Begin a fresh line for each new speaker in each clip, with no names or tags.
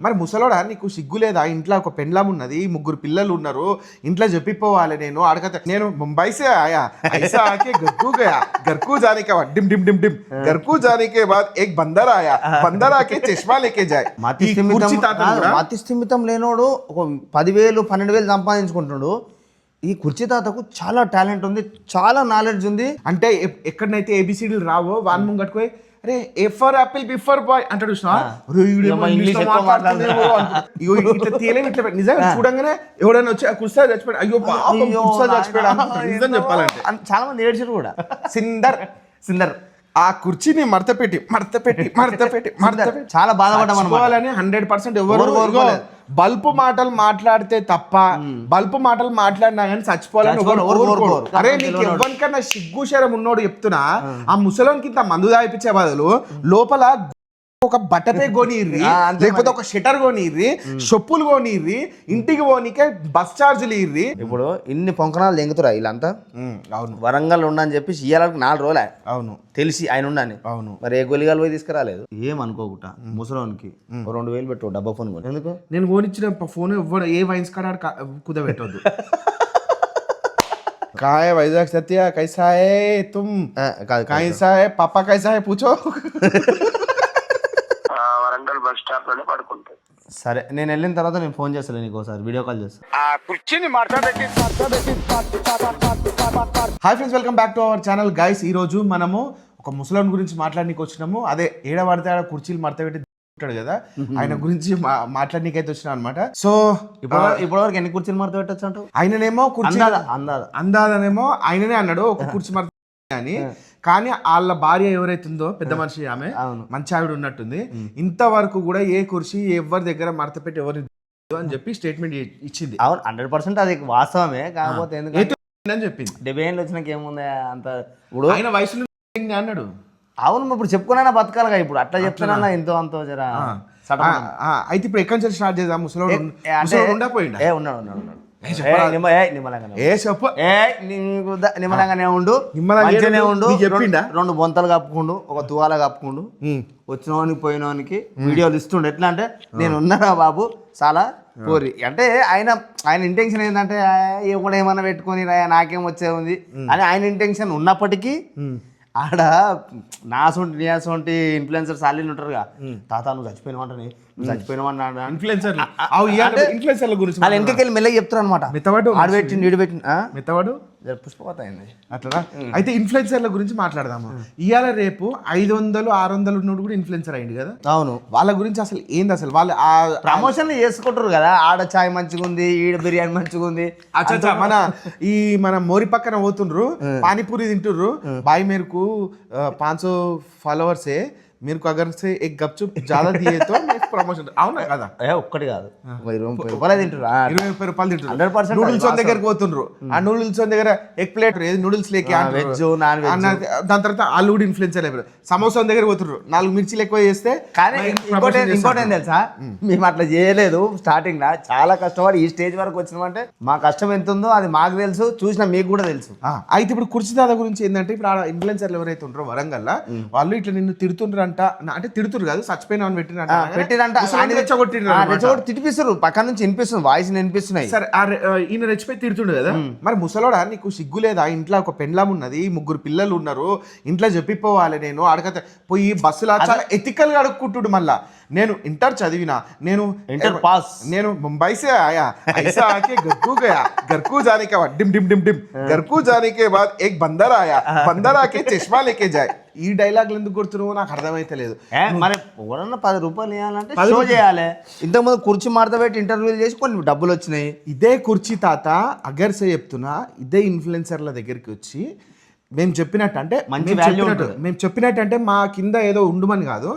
మరి ముసలోడా నీకు సిగ్గు లేదా? ఇంట్లో ఒక పెండ్లం ఉన్నది ముగ్గురు పిల్లలు ఉన్నారు ఇంట్లో చెప్పిపోవాలి నేను అడగత. నేను ముంబైసే ఆయా. ఐసా గర్కూ గయా గర్కూ జానికే బాద్ డిమ్ డిమ్ డిమ్ డిమ్ గర్కూ జానికే బాద్ ఏక్ బందర్ ఆయా. బందర్ ఆకే చష్మా లేకే జాయ్.
మతి స్థిమితం లేనోడు ఒక పదివేలు పన్నెండు వేలు సంపాదించుకుంటున్నాడు. ఈ కుర్చీ తాతకు చాలా టాలెంట్ ఉంది చాలా నాలెడ్జ్ ఉంది.
అంటే ఎక్కడనైతే ఏబిసిడీలు రావో వాన్ ముంగట్టుకోయి అరే A for apple B for boy అంటాడు. ఇగో ఇట్లా తీయలేము ఇట్లా పెట్టి- నిజంగా చూడంగానే ఎవడైనా వచ్చి ఆ కుర్సా చచ్చిపోయాడు. అయ్యో పాపం కుర్సా చచ్చిపోయాడు. నిజం చెప్పాలంటే.
చాలా మంది ఏడ్చారు కూడా.
సిందర్.
సిందర్.
ఆ కుర్చీని మడత పెట్టి మడత పెట్టి మడత పెట్టి మడత పెట్టి
చాలా.
చచ్చిపోవాలని హండ్రెడ్ పర్సెంట్ ఎవరు. బల్పు మాటలు మాట్లాడితే తప్ప బల్పు మాటలు మాట్లాడినా కానీ చచ్చిపోవాలని. అరే నీకు ఎవరికన్నా సిగ్గు శరం ఉన్నోడు చెప్తున్నా ఆ ముసలోనికి ఇంత మందు దాయిపించే బదులు లోపల ఒక బట్టపే కొనిర్రి
ఆ, అంతే
లేకపోతే ఒక షటర్ కొనిర్రి చెప్పులు కొనిర్రి ఇంటికి పోనీకే బస్ ఛార్జీలు ఇర్రి
ఇప్పుడు ఇన్ని పొంకనాలు దెంగుతురా వీళ్ళంతా
అవును
వరంగల్ ఉండని చెప్పి ఇయ్యాలకు నాలుగు రోజులే
అవును
తెలిసి ఆయన ఉండని
అవును
మరి ఏ గొలిగాలు పోయి తీసుకురాలేదు ఏం అనుకోకుండా ముసలోనికి ఓ రెండు వేలు పెట్టు డబ్బా ఫోన్ కొని ఎందుకు
నేను కొనిచ్చిన ఫోన్ ఎవ్వడు ఏ వైన్స్ కాడ కుదబెట్టొద్దు काय వైజాగ్ సత్య कैसा है तुम
ఆ, కాదు కాదు.
कैसा है पापा कैसा है पूछो
ఆ వరంగల్ బస్ స్టాప్లోనే పడుకుంటాయి.
సరే నేను వెళ్ళిన తర్వాత నేను ఫోన్ చేస్తాను నీకు ఒకసారి వీడియో కాల్ చేస్తాను
hi friends welcome back to our channel guys ఈ రోజు మనము ఒక ముసలాం గురించి మాట్లాడడానికి వచ్చినాము. అదే ఏడ పడితే ఆడ కుర్చీలు మడత పెట్టి ఉంటాడు కదా ఆయన గురించి మాట్లాడనీకైతే వచ్చినా అనమాట సో
ఇప్పుడు ఇప్పటివరకు ఎన్ని కుర్చీలు మడత పెట్టచ్చు అంటావు?
ఆయననేమో కుర్చీ
అందాద అందాద
అందాదనేమో ఆయననే అన్నాడు ఒక కుర్చీ మడత అని. కానీ వాళ్ళ భార్య ఎవరైతుందో పెద్ద మనిషి ఆమె మంచి ఆవిడ ఉన్నట్టుంది. ఇంతవరకు కూడా ఏ కుర్చీ ఎవరి దగ్గర మడత పెట్టి ఎవరిని అని చెప్పి స్టేట్మెంట్ ఇచ్చింది.
అవును హండ్రెడ్ పర్సెంట్ అది వాస్తవమే. కాకపోతే ఎందుకంటే
అని చెప్పింది.
డిబేట్లు వచ్చినాక ఏముంది అంత ఇప్పుడు?
ఆయన వయసులో అన్నాడు?
అవును ఇప్పుడు చెప్పుకున్నా బతకాలిగా ఇప్పుడు? అట్లా చెప్తున్నా ఎంతో అంతో జర?
అయితే ఇప్పుడు ఎక్కడి నుంచి స్టార్ట్ చేద్దాం? ఉండపోయిండా
ఏ ఉన్నాడు ఉన్నాడు ఉన్నాడు. నిమ్మలంగానే ఉండు. మంచిగానే? ఉండు.
చెప్పిండా?
రెండు- బొంతలు కప్పుకుండు ఒక తువాల కప్పుకుండు.
ఉమ్.
వచ్చినవానికి పోయినవానికి వీడియోలు ఇస్తుండు ఎట్లా అంటే నేను ఉన్నారా బాబు? చాలా కోరి అంటే ఆయన ఆయన ఇంటెన్షన్ ఏంటంటే కూడా ఏమన్నా పెట్టుకొని రా, నాకేం వచ్చే ఉంది? అని ఆయన ఇంటెన్షన్ ఉన్నప్పటికీ ఆడ నా సొంటి నీ సొంటి ఇన్ఫ్లుయెన్సర్స్ అల్లి ఉంటారుగా తాత నువ్వు చచ్చిపోయినవంటని.
ఇన్ఫ్లుయెన్సర్లు గురించి
వాళ్ళు వెనకకి మెల్లగా చెప్తారు అనమాట
మితవాడు
అయింది
అట్లా అయితే ఇన్ఫ్లుయెన్సర్ల గురించి మాట్లాడదాము. ఇవాళ రేపు ఐదు వందలు ఆరు వందలు ఉన్నోడు కూడా ఇన్ఫ్లుయెన్సర్ అయింది కదా?
అవును.
వాళ్ళ గురించి అసలు ఏంది అసలు? వాళ్ళ ఆ
ప్రమోషన్లు చేసుకుంటారు కదా. ఆడ చాయ్ మంచిగా ఉంది ఈడ బిర్యానీ మంచిగా ఉంది.
అచ్చా మన ఈ మన మోరి పక్కన పోతుండ్రు పానీపూరి తింటుర్రు బాయ్ మేరకు పాంచ్ ఫాలోవర్స్ మీరు అగర్ సే ఎక్ గప్చుప్ జాదా దియే తో ప్రమోషన్ అవునా కదా?
ఏ ఒక్కటి కాదు. ఇరవై రూపాయలు తింటారు ఆ,
ఇరవై ముప్పై రూపాయలు తింటారు
100%
నూడిల్స్
అది
దగ్గరికి పోతుండ్రు. ఆ నూడిల్స్ దగ్గర ఎగ్ ప్లేట్ ఏది నూడిల్స్ లేకి
ఆ, veg, non veg.
దాని తర్వాత వాళ్ళు కూడా ఇన్ఫ్లుయెన్సర్ అయిపోయారు సమోసా దగ్గర పోతుండ్రు. నాలుగు మిర్చిలు ఎక్కువ చేస్తే
కానీ ఇంకోటి ఇంకోటి. తెలుసా? మేము అట్లా చేయలేదు స్టార్టింగ్ లా చాలా కష్టపడి ఈ స్టేజ్ వరకు వచ్చినామంటే మా కష్టం ఎంత ఉందో అది మాకు తెలుసు చూసిన మీకు కూడా తెలుసు.
ఆ, అయితే ఇప్పుడు కుర్చీ దాదా గురించి ఏంటంటే ఇప్పుడు ఆడ ఇన్ఫ్లుయెన్సర్లు ఎవరైతే ఉంటారో వరంగల్ వాళ్ళు ఇట్లా నిన్ను తిడుతుండ్రంట నా- అంటే తిడుతురు కాదు చచ్చిపోయిన అని పెట్టినంట
పెట్టిరంట
ముసలోడిని రెచ్చగొట్టిండ్రు
ఆ,
అన్నమాట.
రెచ్చగొట్టి తినిపిస్తారు పక్క నుంచి వినిపిస్తుంది వాయిస్ వినిపిస్తున్నాయి
సరే ఆ రె- ఆ, ఈయన రెచ్చిపోయి తిడుతుండు కదా మరి ముసలోడా నీకు సిగ్గు లేదా ఇంట్లో ఒక పెండ్లం ఉన్నది ముగ్గురు పిల్లలు ఉన్నారు ఇంట్లో చెప్పిపోవాలి నేను అడగత పోయి బస్సులో చాలా ఎథికల్ గా అడుక్కుంటుడు మళ్ళా నేను ఇంటర్ చదివిన నేను
ఇంటర్ పాస్
నేను ముంబై సే ఆయా ఐసా ఆకే గర్కు గయా గర్కు जाने के बाद डिम डिम डिम डिम गरकू जाने के बाद एक बंदर आया बंदर आके चश्मा लेके जाए ఈ డైలాగులు ఎందుకు గుర్తున్నావో నాకు అర్థమైతలేదు
మరి ఎవరన్నా పది రూపాయలు ఇవ్వాలంటే షో చేయాలి. ఇంతకుముందు కుర్చీ మడత పెట్టి ఇంటర్వ్యూలు చేసి కొన్ని డబ్బులు వచ్చినాయి.
ఇదే కుర్చీ తాత అగర్సే చెప్తున్నా ఇదే ఇన్ఫ్లుయెన్సర్ల దగ్గరికి వచ్చి మేము చెప్పినట్టు అంటే
మంచి
చెప్పినట్టు
ఉంటుంది.
మేము చెప్పినట్టు అంటే మా కింద ఏదో ఉండుమని కాదు.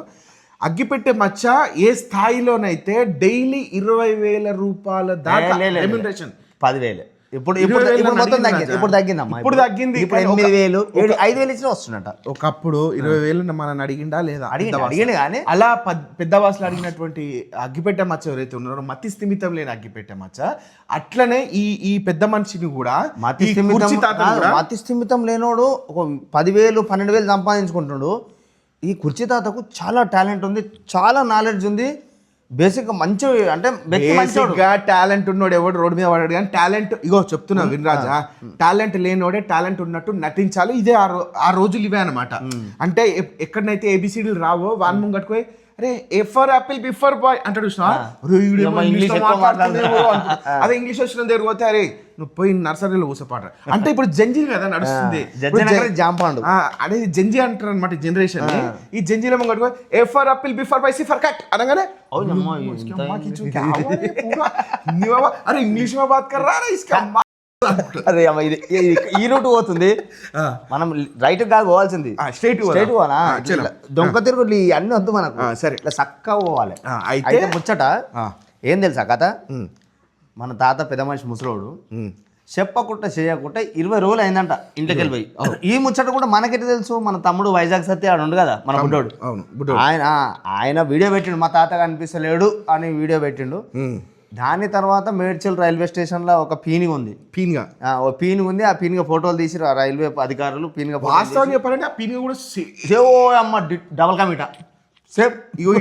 అగ్గిపెట్టే మచ్చ ఏ స్థాయిలోనైతే డైలీ ఇరవై వేల రూపాయల దాకా. రెమ్యునరేషన్
పదివేలు. ఇప్పుడు ఇప్పుడు ఇప్పుడు మొత్తం
అడిగింది
తగ్గింది. ఇప్పుడు తగ్గిందమ్మా.
ఇప్పుడు తగ్గింది,
ఇప్పుడు ఎనిమిది వేలు ఐదు వేలు ఇచ్చిన వస్తున్నట
ఒకప్పుడు ఇరవై వేలు మనం అడిగిండా లేదా?
అడిగిండు
వాసులు.
కానీ-
అలా పద్- పెద్ద వాసులు అడిగినటువంటి అగ్గిపెట్టె మచ్చ ఎవరైతే ఉన్నారో మతి స్థిమితం లేని అగ్గిపెట్టె మచ్చ అట్లనే ఈ ఈ పెద్ద మనిషిని కూడా
మతి స్థిమితం మతి స్థిమితం లేనోడు ఒక పదివేలు పన్నెండు వేలు సంపాదించుకుంటున్నాడు. ఈ కుర్చీ తాతకు చాలా టాలెంట్ ఉంది చాలా నాలెడ్జ్ ఉంది. బేసిక్ మంచి అంటే వ్యక్తి మంచోడు.
బేసిక్గా టాలెంట్ ఉన్నోడు ఎవడు రోడ్డు మీద పడాడు కానీ టాలెంట్ ఇగో చెప్తున్నా వినరాజా టాలెంట్ లేనోడే టాలెంట్ ఉన్నట్టు నటించాలి. ఇదే ఆ రో- ఆ రోజులు ఇవే అనమాట అంటే ఎక్కడనైతే ఏబిసిడీలు రావో వాన్ ముంగట్టుకోయి అరే A for apple B for boy అంటాడు చూసినా అదే ఇంగ్లీష్ వచ్చిన దగ్గర పోతే అరే నువ్వు పోయి నర్సరీలో ఊసపాట అంటే ఇప్పుడు జంజీ కదా నడుస్తుంది.
జాంపాండు.
అదే జంజీ అంటారు అనమాట జనరేషన్ ఈ జంజీలో మనం A for apple B for boy C for cat అనగానే అరే ఇంగ్లీష్ మా బాత్ కర్రా
అదే అమ్మ ఇది ఈ రూట్ పోతుంది. మనం రైట్ కాదు పోవాల్సింది.
స్ట్రైట్
స్ట్రైట్ పోవాలా? దొంగ తిరుగుడు అన్ని వద్దు మనకు.
సరే.
ఇట్లా చక్కగా పోవాలి.
అయితే
ముచ్చట ఏం తెలుసా కథ? మన తాత పెద్ద మనిషి ముసలోడు. చెప్పకుండా చేయకుండా ఇరవై రోజులు అయిందంట ఇంటికి వెళ్ళిపోయి ఈ ముచ్చట కూడా మనకెట్ తెలుసు? మన తమ్ముడు వైజాగ్ సత్య ఆడు ఉండు కదా మన బుడ్డోడు. ఆయన ఆయన వీడియో పెట్టిండు మా తాత కనిపిస్తలేడు అని వీడియో పెట్టిండు. దాని తర్వాత మేడ్చల్ రైల్వే స్టేషన్లో ఒక పీనిగా ఉంది.
పీన్గా?
పీనుగు ఉంది ఆ పీనుగ ఫోటోలు తీసి ఆ రైల్వే అధికారులు పీనుగ
వాస్తవం చెప్పాలంటే ఆ పీన్గా కూడా
అమ్మ డబల్ కమిటా. సేమ్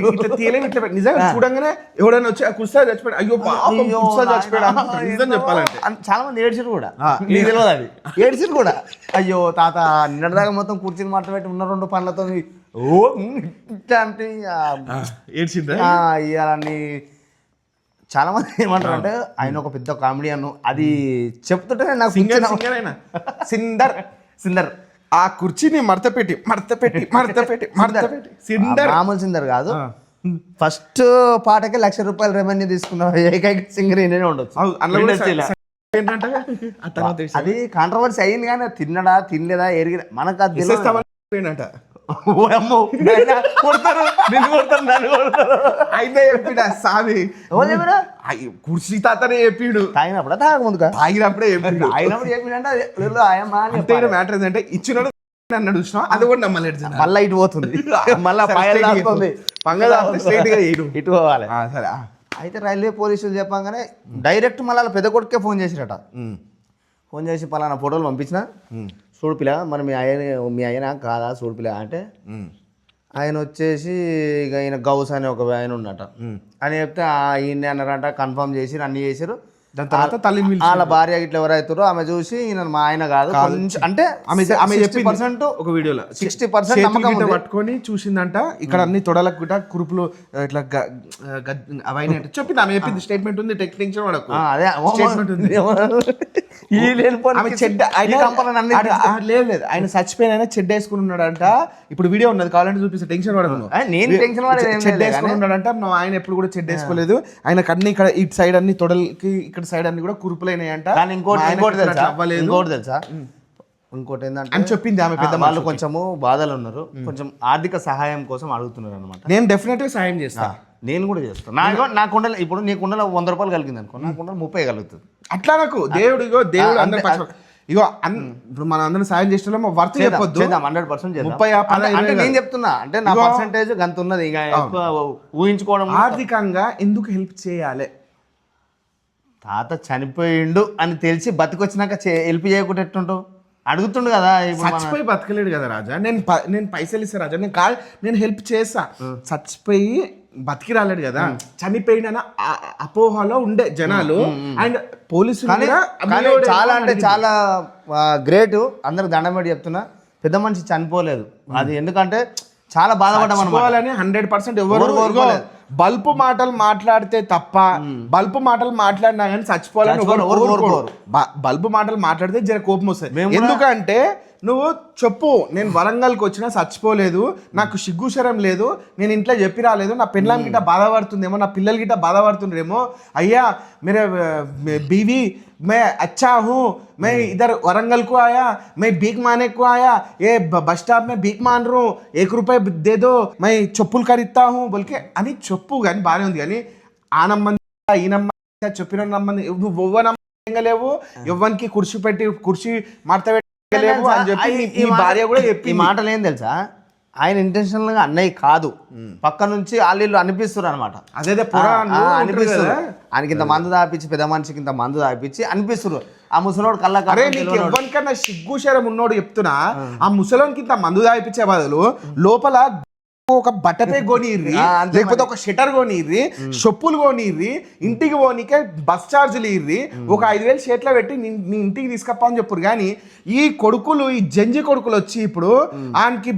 ఇట్లా తీయలేము ఇట్లా నిజంగా చూడంగానే ఎవడైనా వచ్చి ఆ కుర్సా చచ్చిపోయాడు అయ్యో పాపం కుర్సా చచ్చిపోయాడు. నిజం. చెప్పాలంటే.
అన్- చాలా మంది ఏడ్చిరు కూడా. నీకు తెలియదు అది? ఏడ్చిరు కూడా. అయ్యో తాత నిన్నటిదాకా మొత్తం కూర్చుని పెట్టి ఉన్న రెండు పనులతో ఓ ఉమ్, ఇట్లా అంటే ఆ,
ఏడ్చిండ్రా
ఆ, ఇవన్నీ చాలా మంది ఏమంటారు అంటే ఆయన ఒక పెద్ద కామెడియన్ అది చెప్తుంటే నాకు
సింగర్ సిందర్.
సిందర్.
ఆ కుర్చీని మడత పెట్టి మడత పెట్టి మడత పెట్టి మడత పెట్టి సిందర్
మామూలు సిందర్ కాదు. ఫస్ట్ పాటకి లక్ష రూపాయలు రెవెన్యూ తీసుకున్న ఏకైక సింగర్ ఈయననే ఉండొచ్చు.
ఏంటంటే.
అది కాంట్రవర్సీ అయింది కానీ తిన్నడా తినలేదా ఎరిగిన మనకు అది. ఓ అమ్మో, నాయనా, కొడతారు నిన్ను కొడతారు నన్ను కొడతారు.
అయితే చెప్పిన సామి.
ఎవరు చెప్పినా?
అయ్య, కుర్చీ తాతనే చెప్పిండు.
తాగినప్పుడు తాగక ముందుగా
తాగినప్పుడే చెప్పిండు.
తాగినప్పుడు చెప్పినంటే అదే, లేదు, ఆయమ్మ అని
అంతే
చెప్పాలి.
మ్యాటర్ ఏంటంటే ఇచ్చినాడు అన్నాడు చూసినా అది కూడా నమ్మలేదు జనాలు.
మళ్ళా ఇటు పోతుంది. మళ్ళా
సరే,
పాయలు
straight గా
దాస్తుంది
పంగ దాస్తే straight గా వేయడు.
ఇటు. పోవాలి.
ఆ, సరే ఆ.
అయితే రైల్వే పోలీసులు చెప్పంగానే డైరెక్ట్ మళ్ళీ వాళ్ళ పెద్ద కొడుకే ఫోన్ చేసిరట.
ఉమ్,
ఫోన్ చేసి పలానా ఫోటోలు పంపించిన? పిల్ల మరి మీ ఆయన మీ ఆయన కాదా చూడు పిల్ల అంటే ఆయన వచ్చేసి ఇక ఆయన గౌస్ అనే ఒక ఆయన ఉన్నట. అని చెప్తే ఈయన అన్నారంట కన్ఫర్మ్ చేసి అన్ని చేసారు
దాని తర్వాత తల్లిని పిలిచి
వాళ్ళ భార్య ఇట్లా ఎవరైతారో ఆమె చూసి ఈయన మా ఆయన కాదు. కొంచెం అంటే
ఆమె ఆమె చెప్పింది.
పర్సెంట్
ఒక వీడియోలో.
60%
చేతులు
నమ్మకం
గిట్ట
ఉంది.
పట్టుకొని చూసిందంట. ఇక్కడ అన్ని తొడలకు గిట్ట కురుపులు ఇట్లా అవన్నీ చెప్పింది. ఆమె చెప్పింది. స్టేట్మెంట్ ఉంది. టెక్నిక్స్ పడకు
అదే.
స్టేట్మెంట్ ఉంది. లేదు లేదు ఆయన చచ్చిపోయిన చెడ్డ వేసుకుని ఉన్నాడంట. ఇప్పుడు వీడియో ఉన్నది. కావాలంటే చూపిస్తే. టెన్షన్.
ఆ, నేను టెన్షన్
చెడ్డ వేసుకుని ఉన్నాడంట. ఆయన ఎప్పుడు కూడా చెడ్డ వేసుకోలేదు ఆయనకు అన్ని ఇక్కడ ఇటు సైడ్ అన్ని తొడలకి ఇక్కడ సైడ్ అన్ని కూడా కురుపులైనాయంట.
కానీ ఇంకోటి తెలుసా? ఇంకోటి తెలుసా? ఇంకోటి ఏంటంటే
అని చెప్పింది ఆమె పెద్ద
వాళ్ళు కొంచెము బాధలు ఉన్నారు. కొంచెం ఆర్థిక సహాయం కోసం అడుగుతున్నారు అనమాట
నేను డెఫినెట్గా సాయం చేస్తా.
నేను కూడా చేస్తాను నాకు నా కుండలో ఇప్పుడు నీ కుండలో వంద రూపాయలు కలిగింది అనుకో నా కుండలో ముప్పై కలుగుతుంది.
అట్లా నాకు దేవుడు ఇగో దేవుడు అందరి ఇగో ఇప్పుడు మన అందరం సాయం చేసిన వర్త్ చెప్పొద్దు.
హండ్రెడ్ పర్సెంట్
ముప్పై,
అంటే- నేను చెప్తున్నా అంటే నా పర్సంటేజ్ గంత ఉన్నది ఇక ఊహించుకోవడం
ఆర్థికంగా ఎందుకు హెల్ప్ చేయాలి?
తాత చనిపోయిండు అని తెలిసి బతికొచ్చినాక హెల్ప్ చేయకుండా ఎట్టుంటావు? అడుగుతుండు కదా
చచ్చిపోయి బతకలేడు కదా రాజా. నేను నేను పైసలు ఇస్తా రాజా. నేను కాదు నేను హెల్ప్ చేస్తా. చచ్చిపోయి బతికి రాలేడు కదా. చనిపోయిన అపోహలో ఉండే జనాలు అండ్ పోలీసులు
చాలా అంటే. చాలా గ్రేట్. అందరికి దండం పెట్టి చెప్తున్నా. పెద్ద మనిషి చనిపోలేదు. అది ఎందుకంటే చాలా బాధపడ్డాం
చచ్చిపోవాలని హండ్రెడ్ పర్సెంట్ ఎవరు. బల్పు మాటలు మాట్లాడితే తప్ప బల్పు మాటలు మాట్లాడినా కానీ చచ్చిపోవాలని బల్పు మాటలు మాట్లాడితే జర కోపం వస్తుంది. ఎందుకంటే నువ్వు చెప్పు నేను వరంగల్కి వచ్చినా చచ్చిపోలేదు నాకు సిగ్గుశరం లేదు నేను ఇంట్లో చెప్పి రాలేదు నా పిల్లల గిట్ట బాధపడుతుందేమో నా పిల్లల గిట్ట బాధపడుతుండ్రేమో అయ్యా मेरे मे- बीवी मैं अच्छा हूँ मैं इधर वरंगल को आया मैं भीख माने को आया ये ब- बस स्टॉप में भीख मान रहा हूँ एक रुपए दे दो मैं చెప్పులు ఖరీద్తా హూ బల్కే అని చెప్పు కానీ బాగానే ఉంది కానీ ఆ నమ్మంది ఈ నమ్మంది చెప్పిన నమ్మంది నువ్వు ఎవ్వ నమ్మలేవు ఎవ్వనికి కుర్చీ పెట్టి కుర్చీ మడత పెట్టలేవు అని చెప్పి నీ-
ఈ
నీ భార్య కూడా
ఈ
చెప్పింది
మాటలు ఏం తెలుసా? ఆయన ఇంటెన్షనల్గా అన్నయ్య కాదు. పక్క నుంచి వాళ్ళు అనిపిస్తారు అనమాట
అదే పురాణాలు ఉంటారు
అనిపిస్తారు.
కదా.
ఆయనకి ఇంత మందు దాపించి పెద్ద మనిషికి ఇంత మందు దాపించి అనిపిస్తారు. ఆ ముసలోడు కళ్ళ
అరే నీకు ఎవ్వరికన్నా సిగ్గు శరం ఉన్నోడు చెప్తున్నా. ఆ ముసలోనికి ఇంత మందు దాయిపించే బదులు లోపల ఒక బట్టపే కొనిర్రి లేకపోతే ఒక షటర్ కొనిర్రి షొప్పులు కొనిర్రి ఇంటికి పోనీకే బస్ ఛార్జీలు ఇర్రి ఒక ఐదు వేలు షేట్లో పెట్టి నీ ఇంటికి తీసుకప్పా అని చెప్పురు కానీ ఈ కొడుకులు ఈ జంజి కొడుకులు వచ్చి ఇప్పుడు ఆయనకి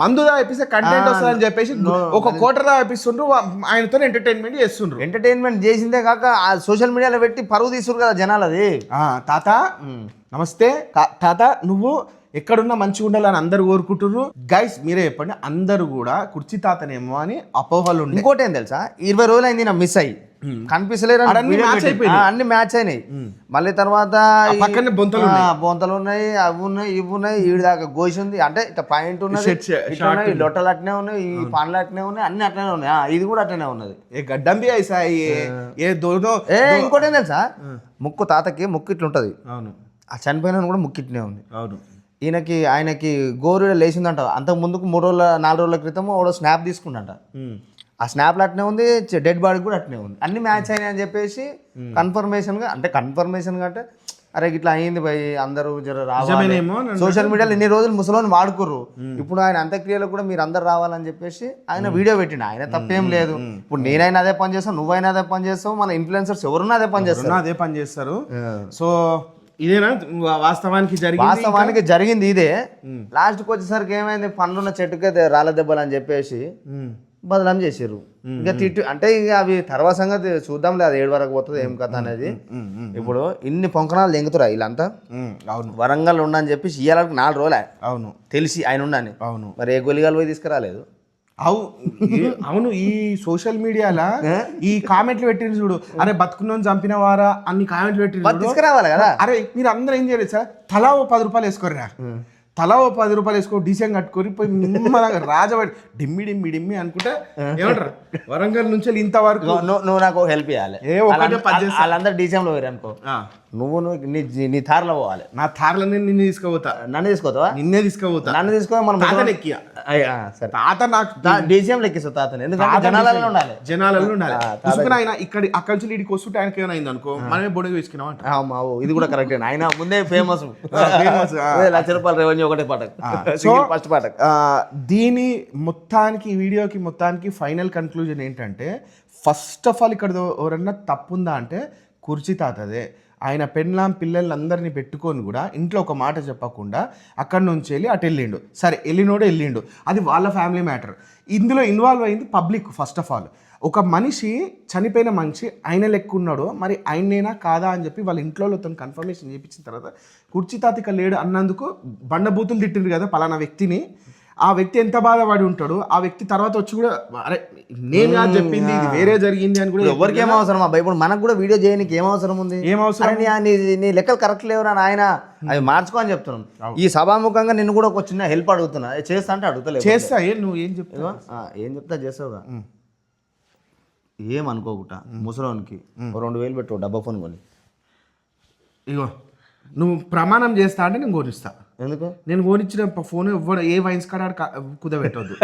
మందు దాపిస్తే కంటెంట్ వస్తుందని చెప్పేసి ఒక కోటర్ దాపిస్తుండ్రు ఆయనతో ఎంటర్టైన్మెంట్ చేస్తుండ్రు.
ఎంటర్టైన్మెంట్ చేసిందే కాక ఆ సోషల్ మీడియాలో పెట్టి పరువు తీసురు కదా జనాలు అది.
తాత నమస్తే తాత నువ్వు ఎక్కడున్నా మంచిగా ఉండాలని అందరు కోరుకుంటుర్రు. గైస్ మీరే చెప్పండి అందరూ కూడా కుర్చీ తాతనేమో అని అపోహలు ఉండే.
ఇంకోటి ఏం తెలుసా? ఇరవై రోజులు అయింది నా మిస్ అయ్యి.
అయిపోయినాయి.
ఆ, అన్ని మ్యాచ్ అయినాయి. మళ్ళీ తర్వాత
పక్కనే బొంతలు.
బొంతలు ఉన్నాయి అవి ఉన్నాయి ఇవి ఉన్నాయి ఈడి దాకా గోసి ఉంది. అంటే ఇట్లా పాయింట్ ఉన్నది ఉన్నాయి, లొట్టలు అట్నే ఉన్నాయి ఈ పండ్లు అట్నే ఉన్నాయి అన్ని అట్లనే ఉన్నాయి. ఇది కూడా అట్లనే ఉన్నది.
ఏ గడ్డం బి ఐసా ఏ దోనో
ఏ ఇంకోటి ఏం తెలుసా? ముక్కు తాతకి ముక్కు ఇట్లా ఉంటుంది
అవును.
ఆ చనిపోయిన కూడా ముక్కు ఇట్లనే ఉంది.
అవును.
ఈయనకి ఆయనకి గోరు లేచిందంట. అంతకు ముందుకు మూడు రోజుల నాలుగు రోజుల క్రితం ఓడో స్నాప్ తీసుకుందంట ఆ స్నాప్లో అట్నే ఉంది డెడ్ బాడీ కూడా అట్నే ఉంది. అన్ని మ్యాచ్ అయినాయి అని చెప్పేసి కన్ఫర్మేషన్గా అంటే కన్ఫర్మేషన్గా అంటే అరే ఇట్లా అయింది భయ్ అందరూ జర రావాలి.
నిజమేనేమో అని
సోషల్ మీడియాలో ఇన్ని రోజులు ముసలోని వాడుకోరు ఇప్పుడు ఆయన అంత్యక్రియలకు కూడా మీరు అందరు రావాలని చెప్పేసి ఆయన వీడియో పెట్టిండు. ఆయన తప్పేం లేదు. ఇప్పుడు నేనైనా అదే పని చేస్తాను నువ్వైనా అదే పని చేస్తావు మన ఇన్ఫ్లుయెన్సర్స్ ఎవరున్నా అదే పని చేస్తారు.
అదే పని చేస్తారు. సో ఇదేనా? వాస్తవానికి జరిగింది
వాస్తవానికి జరిగింది ఇదే. లాస్ట్కి వచ్చేసరికి ఏమైంది? పండ్లున్న చెట్టుకే రాళ్ళ దెబ్బలు అని చెప్పేసి. బదలం చేసారు ఇంకా తిట్టు అంటే ఇక అవి తర్వాత సంగతి చూద్దాంలే అది ఏడు వరకు పోతుంది ఏం కథ అనేది. ఇప్పుడు ఇన్ని పొంకనాలు దెంగుతురా వీళ్ళంతా?
అవును.
వరంగల్ ఉండని చెప్పేసి ఇయ్యాలకు నాలుగు రోజులే.
అవును.
తెలిసి ఆయన ఉండని
అవును.
మరి ఏ గొలిగాలు పోయి తీసుకురాలేదు?
అవు అవును ఈ సోషల్ మీడియాలో ఈ కామెంట్లు పెట్టిండ్రు చూడు. అరే బతుకున్నోని చంపిన వారా అన్ని కామెంట్లు చూడు.
తీసుకురావాలి కదా?
అరే మీరు అందరూ ఏం చేయలేదు సార్? తలా ఓ పది రూపాయలు వేసుకోర్రా. తలా ఓ పది రూపాయలు వేసుకో డీసెంట్ కట్టుకొని పోయి నిమ్మలంగా రాజవాడి డిమ్మి డిమ్మి డిమ్మి అనుకుంటే ఏమంటారు? వరంగల్ నుంచి ఇంతవరకు
నువ్వు నాకు హెల్ప్ చేయాలి.
ఏ
వాళ్ళందరూ- డీసెంలో పోయారు అనుకో. నువ్వు నువ్వు నీ నీ తారలో పోవాలి.
నా తార్లనే నిన్ను తీసుకుపోతా.
నన్ను తీసుకోతావా
నిన్నే తీసుకుపోతా.
నన్ను తీసుకొని మనం
తాతని.
అయ్య, ఆ, సరే.
తాత నాకు
డీసీఎం లెక్కిస్తావు తాతని. ఎందుకంటే
తాత
జనాలలో. ఉండాలి.
జనాలలో ఉండాలి.
తాత
చూసుకుని ఆయన ఇక్కడ అక్కడి నుంచి ఇడికి వస్తుంటే ఆయనకి ఏమైనా అయింది అనుకో మనమే బొడగ వేసుకున్నాం అంట.
ఆ, మా ఓ, ఇది కూడా కరెక్ట్ ఆయన ముందే ఫేమస్
ఆ.
లక్ష రూపాయలు రెవెన్యూ ఒకటే పాటకు
సో
ఫస్ట్ పాటకు
ఆ, దీని మొత్తానికి వీడియోకి మొత్తానికి ఫైనల్ కన్క్లూజన్ ఏంటంటే ఫస్ట్ ఆఫ్ ఆల్ ఇక్కడ ఎవరన్నా తప్పుందా అంటే కుర్చీ తాతదే. ఆయన పెన్లాం పిల్లలందరినీ పెట్టుకొని కూడా ఇంట్లో ఒక మాట చెప్పకుండా అక్కడి నుంచి వెళ్ళి అటు వెళ్ళిండు. సరే వెళ్ళినోడు వెళ్ళిండు. అది వాళ్ళ ఫ్యామిలీ మ్యాటర్ ఇందులో ఇన్వాల్వ్ అయింది పబ్లిక్ ఫస్ట్ ఆఫ్ ఆల్ ఒక మనిషి చనిపోయిన మనిషి ఆయన లెక్క ఉన్నాడు మరి ఆయనేనా కాదా అని చెప్పి వాళ్ళ ఇంట్లో తను కన్ఫర్మేషన్ చేయించిన తర్వాత కుర్చీ తాతిక లేడు అన్నందుకు బండబూతులు తిట్టిండ్రు కదా పలానా వ్యక్తిని. ఆ వ్యక్తి ఎంత బాధపడి ఉంటాడు ఆ వ్యక్తి తర్వాత వచ్చి కూడా అరే నేను కాదు చెప్పింది ఇది వేరే జరిగింది అని కూడా
ఎవరికి ఏం అవసరం అబ్బా ఇప్పుడు మనకు కూడా వీడియో చేయడానికి ఏం అవసరం ఉంది?
ఏం అవసరం?
నీ- నీ నీ లెక్కలు కరెక్ట్ లేవురా నాయన. అవి మార్చుకో అని చెప్తున్నాం. ఈ సభాముఖంగా నిన్ను కూడా ఒక చిన్న హెల్ప్ అడుగుతున్నా. చేస్తా అంటే అడుగుతలేవు
చేస్తా ఏ నువ్వు ఏం చెప్తావు?
ఏం చెప్తా చేస్తావుగా? ఏం అనుకోకుండా ముసలోనికి రెండు వేలు పెట్టు డబ్బా ఫోన్ కొని.
ఇగో నువ్వు ప్రమాణం చేస్తా అంటే నేను కోరిస్తా.
ఎందుకు?
నేను కోనిచ్చిన ఫోన్ ఎవ్వడు ఏ వైన్స్ కాడ కుదబెట్టద్దు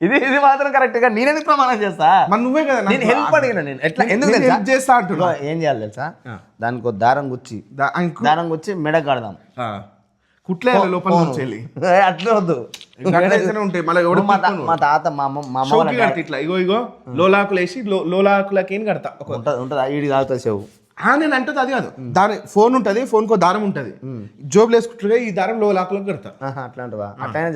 ఇది ఇది మాత్రం కరెక్ట్గా నేనెందుకు ప్రమాణం చేస్తా?
మరి నువ్వే కదా
నేను హెల్ప్ అడిగిన నేను. ఎట్లా? ఎందుకు
నేను
తెలుసా?
help చేస్తా అంటున్నా.
ఏం చేయాలి తెలుసా? దానికి ఒక దారం గుచ్చి దారం గుచ్చి మెడ కడదాం.
ఆ, కుట్లేయాలి లోపల నుంచి
ఏ, అట్లే వద్దు.
ఉంటాయి. మళ్ళీ ఎవడు
మా తాత మా అమ్మ మా అమ్మ
కడతా ఇట్లా. ఇగో ఇగో లోలాకులు వేసి లోలాకులకి కడతా. ఒక
ఉంటుంది ఉంటుంది. ఈడి తాగుతుంది చెవు
ఆ, నేను అంటుంది అది కాదు. దాని ఫోన్ ఉంటది ఫోన్ కో దారం ఉంటది. జోబులు వేసుకుంటారుగా ఈ దారం లోలాకులకు కడతా.
ఆహా, అట్లాంటివా? అట్లనే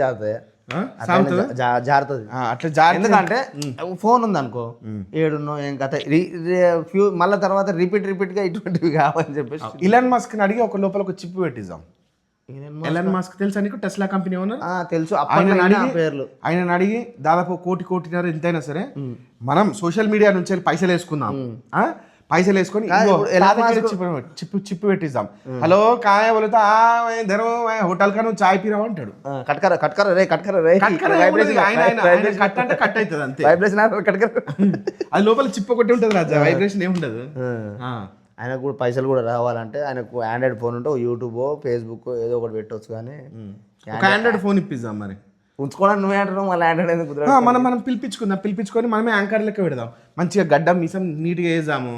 సాగుతుందా?
జారుతుంది.
అట్లా జారి
ఎందుకంటే ఫోన్ ఉంది అనుకో ఏడున్నో ఏం కథ ఫ్యూ మళ్ళీ తర్వాత రిపీట్ రిపీట్గా ఇటువంటివి కావని చెప్పేసి
ఇలాన్ మస్క్ని అడిగి ఒక లోపల ఒక చిప్ పెట్టిద్దాం. ఎలన్ మస్క్ తెలుసా నీకు? టెస్లా కంపెనీ ఓనర్
తెలుసు.
ఆయన అడిగి
పేర్లు.
ఆయన అడిగి దాదాపు కోటి కోటిన్నర ఎంతైనా సరే మనం సోషల్ మీడియా నుంచి పైసలు వేసుకుందాం? పైసలు వేసుకొని చిప్పు చిప్పు పెట్టిద్దాం హలో కాయ బోలుతా హోటల్ కా నువ్వు చాయ్ పీరావు అంటాడు.
కట్కర కట్కర రే కట్కర రే.
కట్ అంటే కట్ అవుతుంది అంతే.
వైబ్రేషన్ కట్కర.
అది లోపల చిప్ ఒకటి ఉంటుంది రాజా వైబ్రేషన్ ఏముండదు. ఆ.
ఆయనకు కూడా పైసలు కూడా రావాలంటే ఆయనకు ఆండ్రాయిడ్ ఫోన్ ఉంటే యూట్యూబ్ ఫేస్బుక్ ఏదో ఒకటి పెట్టవచ్చు కానీ
ఒక ఆండ్రాయిడ్ ఫోన్ ఇప్పిద్దాం మరి.
ఉంచుకోవడానికి నువ్వే అంటున్నావు మళ్ళీ ఎందుకు
ఆ,
కుదరదు.
మనం మనం పిలిపించుకుందాం పిలిపించుకొని మనమే యాంకర్ లెక్క పెడదాం. మంచిగా గడ్డం మీసం నీట్గా వేసాము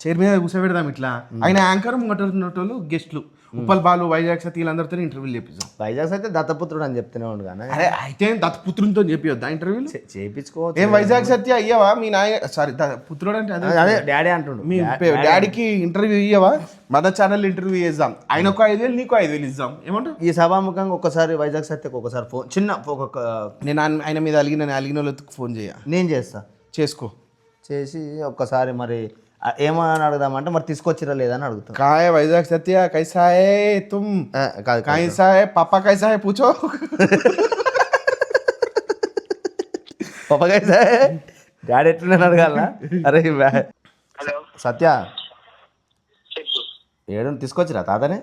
చైర్ మీద కూర్చోబెడదాం ఇట్లా. ఆయన యాంకర్ ముంగట ఉన్నటోళ్ళు గెస్ట్లు ఉప్పల్ బాలు వైజాగ్ సతీ వీళ్ళందరితో ఇంటర్వ్యూలు చేపిద్దాం
వైజాగ్ అయితే దత్తపుత్రుడు అని చెప్తూనే ఉండు కానీ.
అరే అయితే దత్తపుత్రునితో చెప్పియొద్దా ఇంటర్వ్యూలు
చేయించుకోవచ్చు
ఏం వైజాగ్ సత్య అయ్యావా? మీ నాయ సారీ పుత్రుడు అంటే అదే
డాడీ అంటుండు.
మీ డాడీకి ఇంటర్వ్యూ ఇయ్యవా? మదర్ ఛానల్ ఇంటర్వ్యూ చేద్దాం. ఆయనకు ఐదు వేలు నీకు ఐదు వేలు ఇద్దాం. ఏమంటావు?
ఈ సభాముఖంగా ఒక్కసారి వైజాగ్ సత్యకు ఒకసారి ఫోన్ చిన్న ఒక
నేను ఆయన- ఆయన మీద అలిగిన నేను అలిగిన వాళ్ళకి ఫోన్ చేయ.
నేను చేస్తా.
చేసుకో.
చేసి ఒక్కసారి మరి ఏమని అడుగుదామంటే మరి తీసుకొచ్చిరా లేదని అడుగుతాం.
కాయ వైజాగ్ సత్య కైసాయే
తుమ్. కాదు
కైసాయే పప్ప కైసాయ పూచో. పప్ప
కైసాయ డాడీ ఎట్లున్నాను అడగాల అరే సత్య. ఏడు తీసుకొచ్చిరా తాతనే?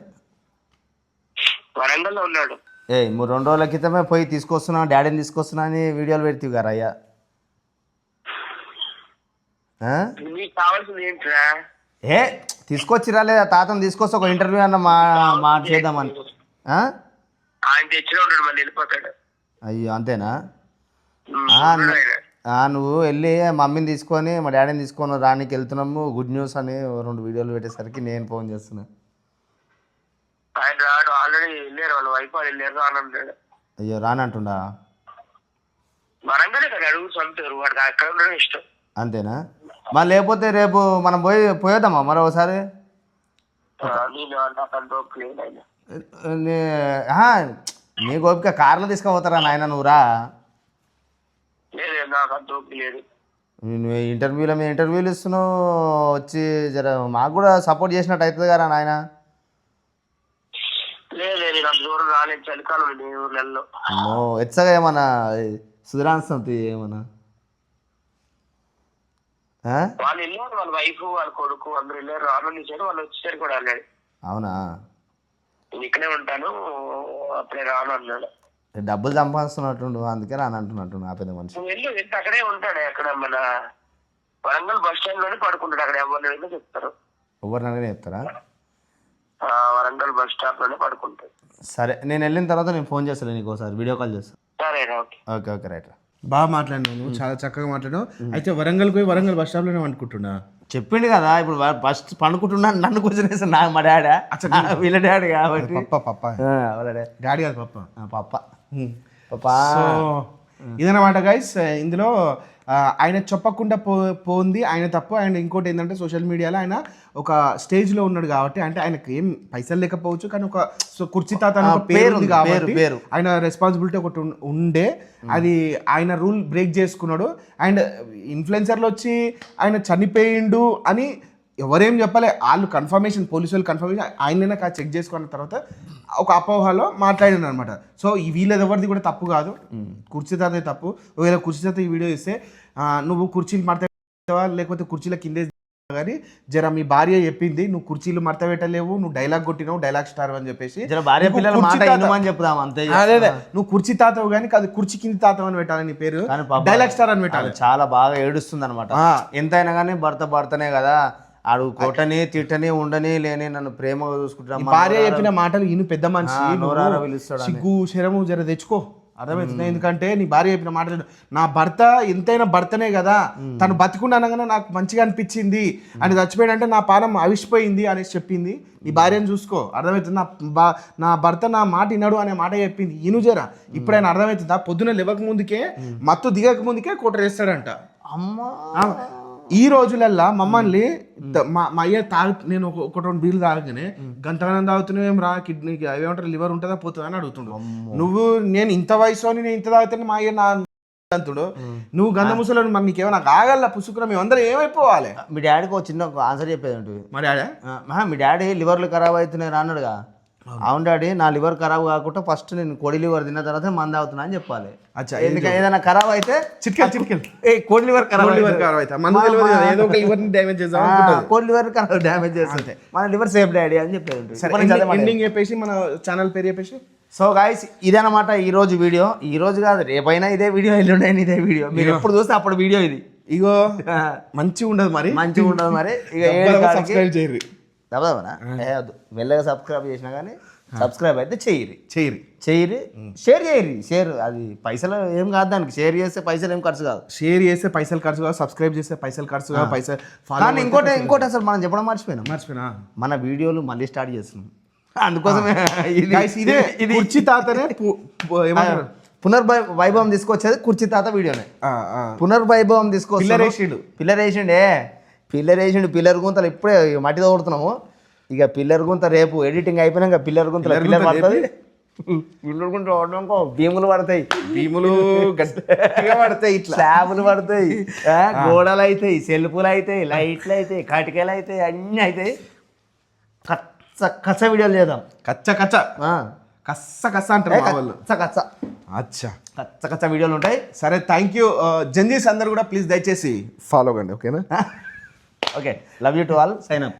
వరంగల్లో ఉన్నాడు.
ఏ రెండు రోజుల క్రితమే పోయి తీసుకొస్తున్నా డాడీని తీసుకొస్తున్నా అని వీడియోలు పెడతావు గారు అయ్యా. ఏ తీసుకొచ్చిరా లేదా? తాతను తీసుకొస్తే ఒక ఇంటర్వ్యూ అన్న మా మా చేద్దామని. అయ్యో అంతేనా? నువ్వు వెళ్ళి మమ్మీని తీసుకొని మా డాడీని తీసుకొని రానికి వెళ్తున్నాము. గుడ్ న్యూస్ అని రెండు వీడియోలు పెట్టేసరికి నేను ఫోన్ చేస్తున్నా. అయ్యో రానంటుండా?
వరంగలే కదా అడుగు సొంత ఊరు. వాడికి అక్కడ ఉండడం ఇష్టం.
అంతేనా? మరి లేకపోతే రేపు మనం పోయి పోయేద్దామా మరి ఒకసారి?
ఆ, నేను నాకు అంత ఓపిక లేదు ఆయన
నీ- గోపిక కార్లో తీసుకుపోతారా నాయన నువ్వురా నువ్వు ఇంటర్వ్యూలో మీ ఇంటర్వ్యూలు ఇస్తున్నావు? వచ్చి జర మాకు కూడా సపోర్ట్ చేసినట్టు అవుతుంది కదా నాయన.
లేదు లేదు నేను అంత దూరం రాలేదు చలికాలం ఉంది ఈ ఊరు నెలలో
అమ్మో ఎచ్చగా ఏమన్నా సుధరాంశంతి ఏమన్నా ఆ?
వాళ్ళు వెళ్ళారు వాళ్ళ వైఫ్ వాళ్ళ కొడుకు అందరు వెళ్ళారు రాను ఇచ్చారు వాళ్ళు వచ్చారు కూడా ఆల్రెడీ
అవునా?
నేను ఇక్కడే ఉంటాను అప్పుడే రాను అన్నాడు.
డబ్బులు సంపాదిస్తున్నట్టుండు అందుకే రాని అంటున్నట్టు ఆ పెద్ద మనిషి.
వెళ్ళు వెళ్తే అక్కడే ఉంటాడు అక్కడ మన వరంగల్ బస్ స్టాండ్లోనే పడుకుంటాడు అక్కడ ఎవరిని వెళ్ళి చెప్తారు.
ఎవరిని అడిగినా చెప్తారా?
వరంగల్ బస్ స్టాప్లోనే పడుకుంటాడు.
సరే నేను వెళ్ళిన తర్వాత నేను ఫోన్ చేస్తాను నీకు ఒకసారి వీడియో కాల్ చేస్తాను
సరే ఓకే.
ఓకే ఓకే రైట్
బాగా మాట్లాడినాను చాలా చక్కగా మాట్లాడావు అయితే వరంగల్ పోయి వరంగల్ బస్ స్టాప్లోనే అనుకుంటున్నా
చెప్పిండు కదా ఇప్పుడు ఫస్ట్ పండుకుంటున్నాను నన్ను కూర్చొని నా మా డాడా. వీళ్ళ డాడీ కాబట్టి.
పప్ప పప్ప.
వాళ్ళ డాడీ
కాదు పప్ప.
పప్ప. పప్ప.
సో ఇదన్నమాట గైస్ ఇందులో ఆయన చెప్పకుండా పో పోంది. ఆయన తప్పు. అండ్ ఇంకోటి ఏంటంటే సోషల్ మీడియాలో ఆయన ఒక స్టేజ్లో ఉన్నాడు కాబట్టి అంటే ఆయనకి ఏం పైసలు లేకపోవచ్చు కానీ ఒక సో కుర్చీ తాత
పేరు
పేరు ఉంది కాబట్టి. ఆయన రెస్పాన్సిబిలిటీ ఒకటి ఉండే. అది ఆయన రూల్ బ్రేక్ చేసుకున్నాడు. అండ్ ఇన్ఫ్లుయెన్సర్లు వచ్చి ఆయన చనిపోయిండు అని ఎవరేం చెప్పలే. వాళ్ళు కన్ఫర్మేషన్ పోలీసు వాళ్ళు కన్ఫర్మేషన్ ఆయననే కా చెక్ చేసుకున్న తర్వాత ఒక అపోహలో మాట్లాడినారు అనమాట సో ఈ వీళ్ళది ఎవరిది కూడా తప్పు కాదు. కుర్చీ తాతే తప్పు. ఒకవేళ కుర్చీ తాత ఈ వీడియో ఇస్తే నువ్వు కుర్చీలు మడత పెట్టావా లేకపోతే కుర్చీల కిందే కానీ జర మీ భార్య చెప్పింది నువ్వు కుర్చీలు మడత పెట్టలేవు నువ్వు డైలాగ్ కొట్టినావు డైలాగ్ స్టార్ అని చెప్పేసి.
జర భార్య పిల్లల మాట వినమని చెప్దాం అంతే
అదే నువ్వు కుర్చీ తాతవు కానీ కాదు కుర్చీ కింది తాతవు అని పెట్టాలి నీ పేరు. డైలాగ్ స్టార్ అని పెట్టాలి.
చాలా బాగా ఏడుస్తుంది అనమాట. ఎంతైనా కానీ భర్త భర్తనే కదా. ఆడు కొట్టని తిట్టని ఉండని లేని నన్ను ప్రేమగా
ఈ
చూసుకుంటా
భార్య చెప్పిన మాటలు ఇను పెద్ద మనిషి.
అని.
సిగ్గు శరము జర తెచ్చుకో. అర్థమవుతుంది ఎందుకంటే నీ భార్య చెప్పిన మాటలు నా భర్త ఎంతైనా భర్తనే కదా. తను బతికుండా అనగానే నాకు మంచిగా అనిపించింది. అని చచ్చిపోయాడంటే నా పానం అవిసిపోయింది అనేసి చెప్పింది. నీ భార్యను చూసుకో. అర్థమవుతుంది నా బా- నా భర్త నా మాట వినడు అనే మాట చెప్పింది. ఇను జరా. ఇప్పుడైనా అర్థమవుతుందా పొద్దున లేవక ముందుకే మత్తు దిగక ముందుకే కొట్టరేస్తాడంట
అమ్మా!
ఈ రోజులల్లా మమ్మల్ని మా మా అయ్య తాగు నేను ఒక ఒక రెండు బీర్లు తాగగానే గంటగానం తాగుతున్నావేం రా కిడ్నీకి అవేమంటారు లివర్ ఉంటుందా? పోతుందా? అని అడుగుతుండు. నువ్వు నేను ఇంత వయసు నేను ఇంత తాగుతాను మా అయ్య నా అంతుడు నువ్వు గంధ ముసలు మరి నీకేమైనా కాగల పుసుకురా మేమందరం ఏమైపోవాలి?
మీ డాడీకి ఒక చిన్న ఆన్సర్ చెప్పేది ఉంటుంది.
మరి ఆడే
మీ డాడీ లివర్లు ఖరాబ్ అవుతున్నాయి అన్నాడుగా. అవును. డాడీ నా లివర్ ఖరాబ్ కాకుండా ఫస్ట్ నేను కోడి లివర్ తిన్న తర్వాత మంది అవుతున్నా అని చెప్పాలి.
అచ్చా,
ఎందుకంటే ఏదైనా ఖరాబ్ అయితే
చిట్కెల్ చిట్కెల్.
ఏ కోడి లివర్ ఖరాబ్
లివర్ ఖరాబ్ అవుతా మన తెలియదు కదా, ఏదో ఒక లివర్ డ్యామేజ్.
కోడి లివర్ ఖరాబ్ డ్యామేజ్ చేస్తుంది. మన లివర్ సేఫ్ డాడీ అని చెప్పేది.
ఎండింగ్ చెప్పేసి మన ఛానల్ పేరు చెప్పేసి.
సో గాయస్ ఇదన్నమాట ఈ రోజు వీడియో. ఈ రోజు కాదు రేపైనా ఇదే వీడియో ఎల్లుండైనా ఇదే వీడియో. మీరు ఎప్పుడు చూస్తే అప్పుడు వీడియో ఇది.
ఇగో మంచిగా ఉండదు మరి.
మంచిగా ఉండదు మరి ఇక
సబ్స్క్రైబ్ చేయరు.
దబదబనా వద్దు. మెల్లగా సబ్స్క్రైబ్ చేసినా కానీ సబ్స్క్రైబ్ అయితే చెయ్యి
చేయరు
చెయ్యి షేర్ చేయరు షేర్ అది పైసలు ఏం కాదు దానికి. షేర్ చేస్తే పైసలు ఏం ఖర్చు కాదు.
షేర్ చేస్తే పైసలు ఖర్చు కాదు సబ్స్క్రైబ్ చేస్తే పైసలు ఖర్చు కాదు పైసలు
కానీ ఇంకోటి ఇంకోటి అసలు మనం చెప్పడం మర్చిపోయినాం.
మర్చిపోయినా?
మన వీడియోలు మళ్ళీ స్టార్ట్ చేస్తున్నాం. అందుకోసమే ఇది
ఇదే కుర్చీ తాతనే ఏమంటారు?
పునర్వై వైభవం తీసుకొచ్చేది కుర్చీ తాత వీడియోనే. పునర్వైభవం తీసుకొచ్చి
పిల్లర్ వేసిండు.
పిల్లర్ వేసిండే పిల్లర్ గుంతలు ఇప్పుడే మట్టి తోడుతున్నాము ఇక పిల్లర్ గుంత రేపు ఎడిటింగ్ అయిపోయినాక పిల్లర్ గుంతల
పిల్లర్ గుంత
పడుతుంది. పిల్లర్ గుంత పడడానికి భీములు పడతాయి.
భీములు గట్టిగా పడతాయి ఇట్లా.
స్లాబులు పడతాయి. గోడలు అవుతాయి సెల్ఫులు అవుతాయి లైట్లు అవుతాయి కటికలు అవుతాయి అన్నీ అవుతాయి కచ్చ కచ్చ వీడియోలు చేద్దాం.
కచ్చ కచ్చ.
ఆ.
కస్స కస్స అంటారు
కచ్చ కచ్చ.
అచ్చా.
కచ్చ కచ్చ వీడియోలు ఉంటాయి.
సరే థ్యాంక్ యూ జంజీస్ అందరు కూడా ప్లీజ్ దయచేసి ఫాలో కండి ఓకేనా
okay. Love you to all sign up